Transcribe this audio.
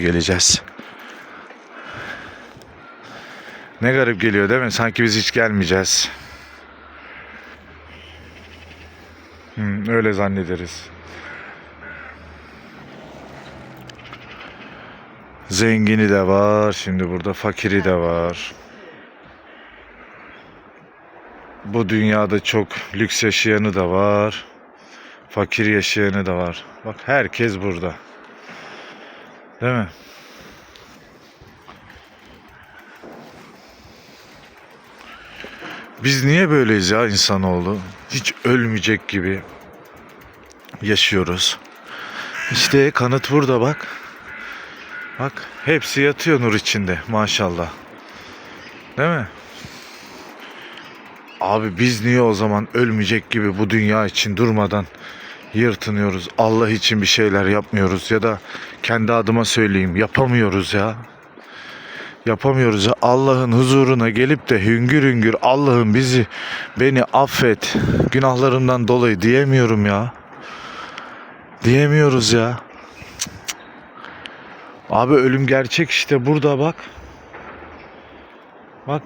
geleceğiz. Ne garip geliyor değil mi? Sanki biz hiç gelmeyeceğiz. Hmm, öyle zannederiz. Zengini de var. Şimdi burada fakiri de var. Bu dünyada çok lüks yaşayanı da var. Fakir yaşayanı da var. Bak herkes burada. Değil mi? Biz niye böyleyiz ya insanoğlu? Hiç ölmeyecek gibi yaşıyoruz. İşte kanıt burada bak. Bak hepsi yatıyor nur içinde maşallah. Değil mi? Abi biz niye o zaman ölmeyecek gibi bu dünya için durmadan yırtınıyoruz? Allah için bir şeyler yapmıyoruz ya da kendi adıma söyleyeyim yapamıyoruz ya. Yapamıyoruz ya. Allah'ın huzuruna gelip de hüngür hüngür Allah'ım bizi beni affet günahlarımdan dolayı diyemiyorum ya. Diyemiyoruz ya. Abi ölüm gerçek işte burada bak. Bak